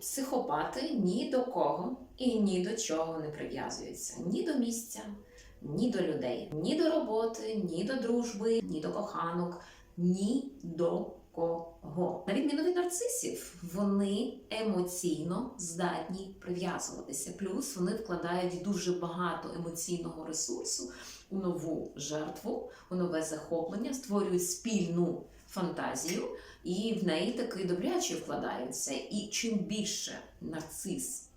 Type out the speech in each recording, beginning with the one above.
Психопати ні до кого і ні до чого не прив'язуються ні до місця, ні до людей, ні до роботи, ні до дружби, ні до коханок, ні до кого. На відміну від нарцисів, вони емоційно здатні прив'язуватися. Плюс вони вкладають дуже багато емоційного ресурсу у нову жертву, у нове захоплення, створюють спільну фантазію, і в неї таки добряче вкладаються. І чим більше нарцис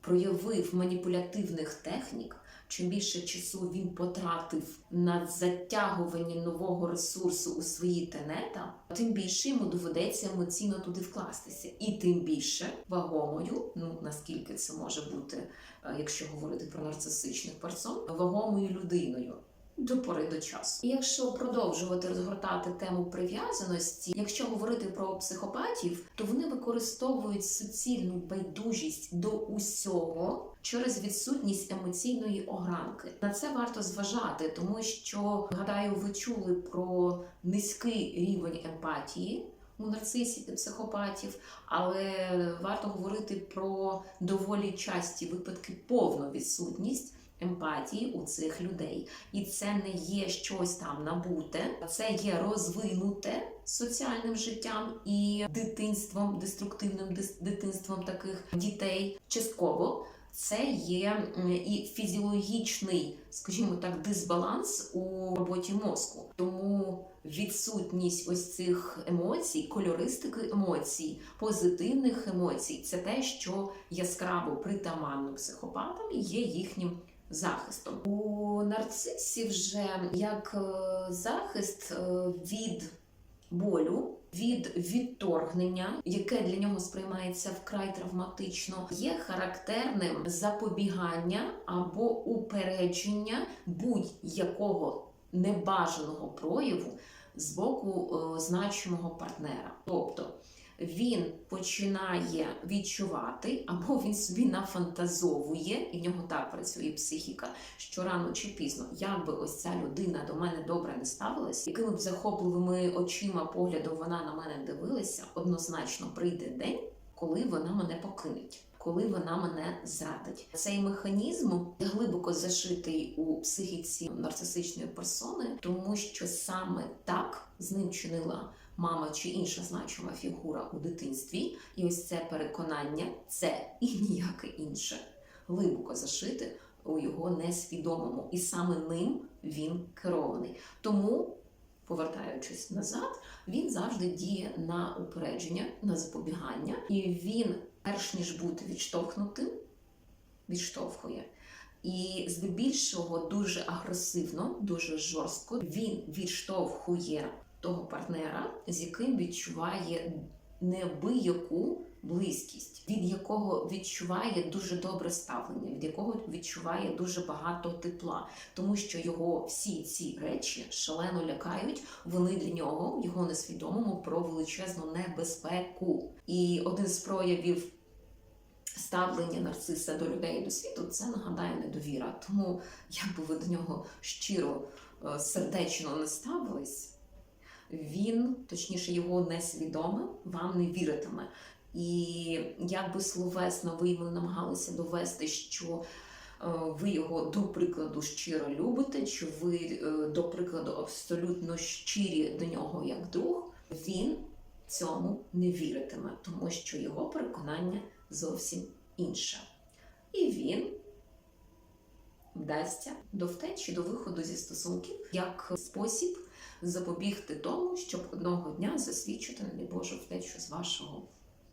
проявив маніпулятивних технік, чим більше часу він потратив на затягування нового ресурсу у свої тенета, тим більше йому доведеться емоційно туди вкластися, і тим більше вагомою, ну наскільки це може бути, е, якщо говорити про нарцисичних персон, вагомою людиною. До пори до часу. Якщо продовжувати розгортати тему прив'язаності, якщо говорити про психопатів, то вони використовують суцільну байдужість до усього через відсутність емоційної огранки. На це варто зважати, тому що гадаю, ви чули про низький рівень емпатії. У нарцисів і психопатів, але варто говорити про доволі часті випадки повну відсутність емпатії у цих людей. І це не є щось там набуте, це є розвинуте соціальним життям і дитинством, деструктивним дитинством таких дітей. Частково це є і фізіологічний, скажімо так, дисбаланс у роботі мозку. Тому відсутність ось цих емоцій, кольористики емоцій, позитивних емоцій це те, що яскраво притаманно психопатам є їхнім захистом. У нарцисів вже як е, захист е, від болю. Від відторгнення, яке для нього сприймається вкрай травматично, є характерним запобігання або упередження будь-якого небажаного прояву з боку е, значимого партнера. Тобто він починає відчувати, або він собі нафантазовує, і в нього так працює психіка, що рано чи пізно, як би ось ця людина до мене добре не ставилась, якими б захопливими очима поглядом вона на мене дивилася, однозначно прийде день, коли вона мене покинеть. Коли вона мене зрадить, цей механізм глибоко зашитий у психіці нарцисичної персони, тому що саме так з ним чинила мама чи інша значима фігура у дитинстві, і ось це переконання, це і ніяке інше, глибоко зашите у його несвідомому, і саме ним він керований. Тому, повертаючись назад, він завжди діє на упередження, на запобігання, і він, перш ніж бути відштовхнутим, відштовхує. І здебільшого дуже агресивно, дуже жорстко він відштовхує того партнера, з яким відчуває неабияку близькість, від якого відчуває дуже добре ставлення, від якого відчуває дуже багато тепла, тому що його всі ці речі шалено лякають. Вони для нього, його несвідомому, про величезну небезпеку. І один з проявів. Ставлення нарциса до людей до світу це нагадає недовіра. Тому як би ви до нього щиро е, сердечно не ставились, він, точніше, його несвідоме, вам не віритиме. І як би словесно ви йому намагалися довести, що е, ви його до прикладу щиро любите, чи ви, е, до прикладу, абсолютно щирі до нього як друг, він цьому не віритиме, тому що його переконання зовсім інше. І він вдасться до втечі, до виходу зі стосунків як спосіб запобігти тому, щоб одного дня засвідчити, не Боже, втечу з вашого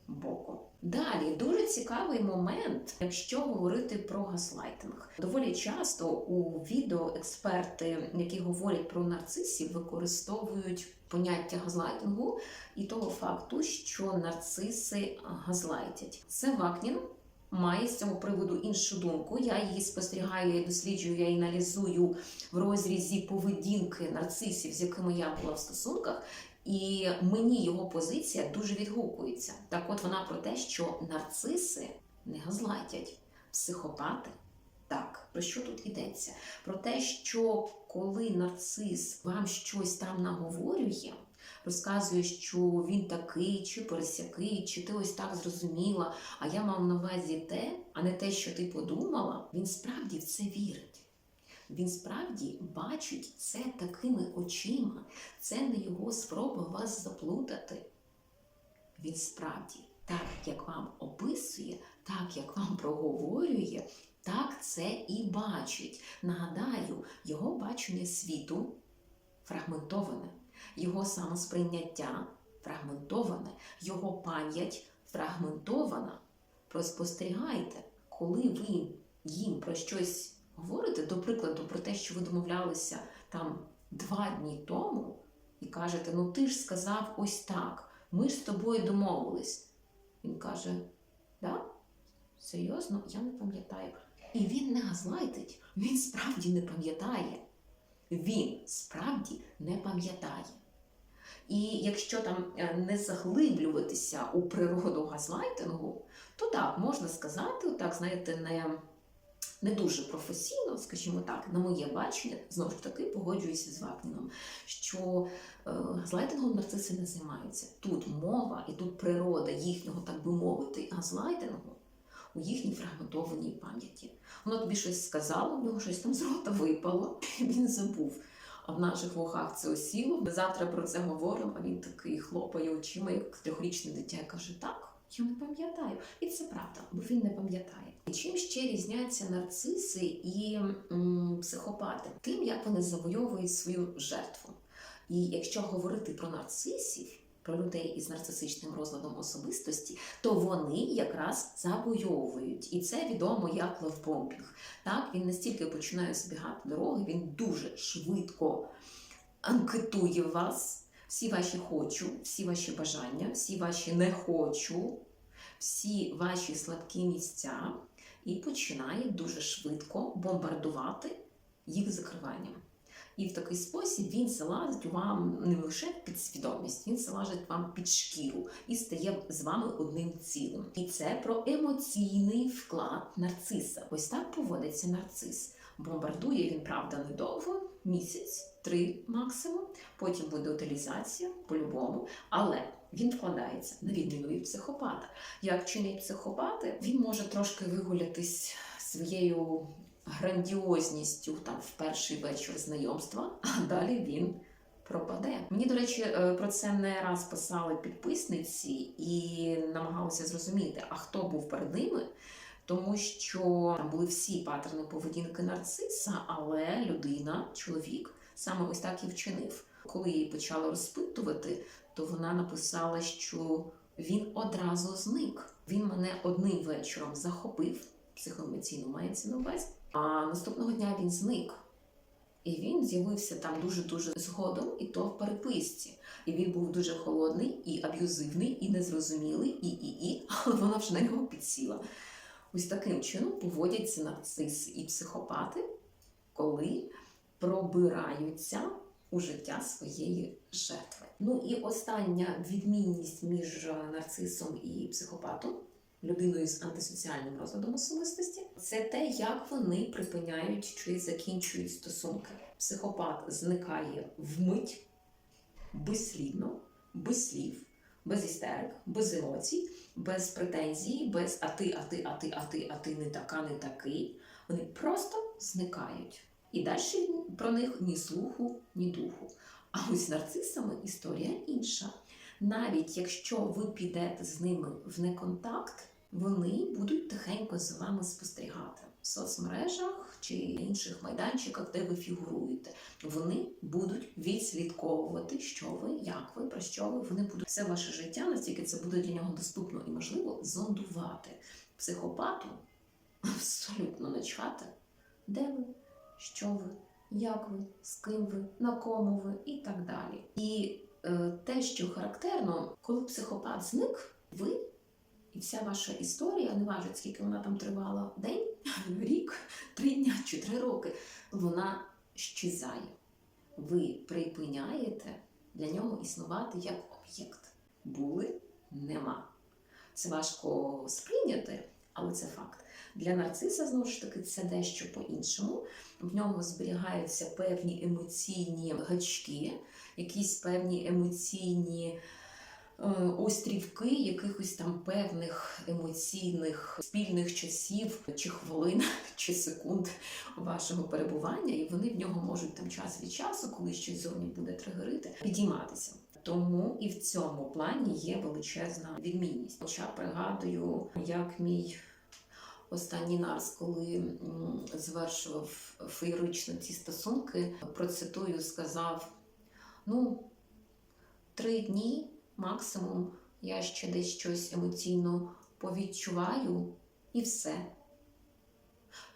боку. Далі дуже цікавий момент, якщо говорити про газлайтинг. Доволі часто у відео експерти, які говорять про нарцисів, використовують поняття газлайтингу і того факту, що нарциси газлайтять. Це Вакнін має з цього приводу іншу думку. Я її спостерігаю, я досліджую, я її аналізую в розрізі поведінки нарцисів, з якими я була в стосунках. І мені його позиція дуже відгукується. Так, от вона про те, що нарциси не газлайтять, психопати. Так, про що тут йдеться? Про те, що коли нарцис вам щось там наговорює, розказує, що він такий, чи пересякий, чи ти ось так зрозуміла, а я мав на увазі те, а не те, що ти подумала, він справді в це вірить. Він справді бачить це такими очима. Це не його спроба вас заплутати. Він справді, так як вам описує, так як вам проговорює, так це і бачить. Нагадаю, його бачення світу фрагментоване, його самосприйняття фрагментоване, його пам'ять фрагментована. Проспостерігайте, коли ви їм про щось говорите, до прикладу, про те, що ви домовлялися там два дні тому, і кажете, ну ти ж сказав ось так, ми ж з тобою домовились. Він каже, да? Серйозно, я не пам'ятаю. І він не газлайтить, він справді не пам'ятає. Він справді не пам'ятає. І якщо там е, не заглиблюватися у природу газлайтингу, то так, можна сказати, так, знаєте, не, не дуже професійно, скажімо так, на моє бачення, знову ж таки, погоджуюся з Вапніном, що е, газлайтингом нарциси не займаються. Тут мова і тут природа їхнього, так би мовити, газлайтингу у їхній фрагментованій пам'яті. Воно тобі щось сказало, в нього щось там з рота випало, і він забув. А в наших вухах це осіло. Ми завтра про це говоримо, а він такий хлопає очима, як трьохрічне дитя, і каже: Так, я не пам'ятаю. І це правда, бо він не пам'ятає. І чим ще різняться нарциси і м, психопати? Тим, як вони завойовують свою жертву. І якщо говорити про нарцисів, про людей із нарцисичним розладом особистості, то вони якраз завойовують. І це відомо як левбомбінг. Так, він настільки починає збігати дороги, він дуже швидко анкетує вас, всі ваші хочу, всі ваші бажання, всі ваші не хочу, всі ваші слабкі місця, і починає дуже швидко бомбардувати їх закриванням. І в такий спосіб він залазить вам не лише в підсвідомість, він залазить вам під шкіру і стає з вами одним цілим. І це про емоційний вклад нарциса. Ось так поводиться нарцис. Бомбардує він, правда, недовго, місяць, три максимум. Потім буде утилізація по-любому. Але він вкладається на відміну від психопата. Як чинять психопати, він може трошки вигулятись своєю грандіозністю там в перший вечір знайомства, а далі він пропаде. Мені, до речі, е, про це не раз писали підписниці і намагалися зрозуміти, а хто був перед ними. Тому що там були всі паттерни поведінки нарциса, але людина, чоловік, саме ось так і вчинив. Коли її почали розпитувати, то вона написала, що він одразу зник. Він мене одним вечором захопив, психоемоційно мається на увазі. А наступного дня він зник. І він з'явився там дуже-дуже згодом, і то в переписці. І він був дуже холодний, і аб'юзивний, і незрозумілий, і і але вона вже на нього підсіла. Ось таким чином поводяться нарциси і психопати, коли пробираються у життя своєї жертви. Ну і остання відмінність між нарцисом і психопатом людиною з антисоціальним розладом особистості, це те, як вони припиняють чи закінчують стосунки. Психопат зникає вмить, безслідно, без слів, без істерик, без емоцій, без претензій, без а ти, а ти, а ти, а ти, а ти не така, не такий. Вони просто зникають. І далі про них ні слуху, ні духу. А ось з нарцисами історія інша. Навіть якщо ви підете з ними в неконтакт, вони будуть тихенько за вами спостерігати в соцмережах чи інших майданчиках, де ви фігуруєте. Вони будуть відслідковувати, що ви, як ви, про що ви. Вони будуть все ваше життя, настільки це буде для нього доступно і можливо зондувати. Психопату абсолютно начхати, де ви, що ви, як ви, з ким ви, на кому ви? І так далі. І е, те, що характерно, коли психопат зник, ви і вся ваша історія, не важить, скільки вона там тривала день, рік, три дня чи три роки, вона щезає. Ви припиняєте для нього існувати як об'єкт. Були нема. Це важко сприйняти, але це факт. Для нарциса, знову ж таки, це дещо по-іншому. В нього зберігаються певні емоційні гачки, якісь певні емоційні острівки якихось там певних емоційних спільних часів, чи хвилин, чи секунд вашого перебування, і вони в нього можуть там час від часу, коли щось зовні буде тригерити, підійматися. Тому і в цьому плані є величезна відмінність. Хоча пригадую, як мій останній нарс, коли звершував феєрично ці стосунки, процитую, сказав: ну, три дні максимум я ще десь щось емоційно повідчуваю, і все.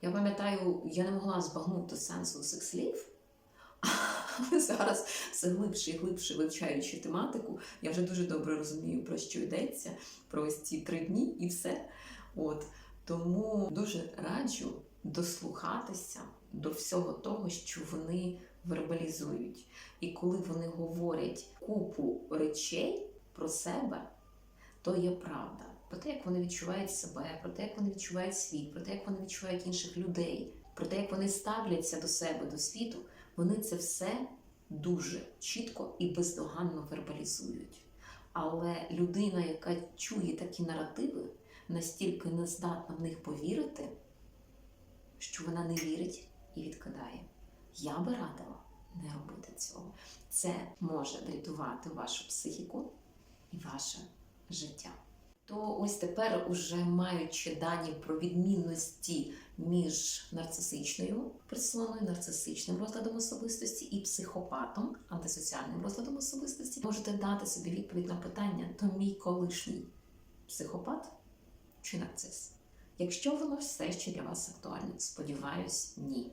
Я пам'ятаю, я не могла збагнути сенсу цих слів. Але зараз, все глибше і глибше вивчаючи тематику, я вже дуже добре розумію, про що йдеться, про ось ці три дні і все. От. Тому дуже раджу дослухатися до всього того, що вони вербалізують. І коли вони говорять купу речей про себе, то є правда. Про те, як вони відчувають себе, про те, як вони відчувають світ, про те, як вони відчувають інших людей, про те, як вони ставляться до себе, до світу, вони це все дуже чітко і бездоганно вербалізують. Але людина, яка чує такі наративи, настільки не здатна в них повірити, що вона не вірить і відкидає. Я би радила не робити цього. Це може врятувати вашу психіку ваше життя. То ось тепер, уже маючи дані про відмінності між нарцисичною персоною, нарцисичним розладом особистості і психопатом, антисоціальним розладом особистості, можете дати собі відповідь на питання: то мій колишній психопат чи нарцис? Якщо воно все ще для вас актуальне, сподіваюсь, ні.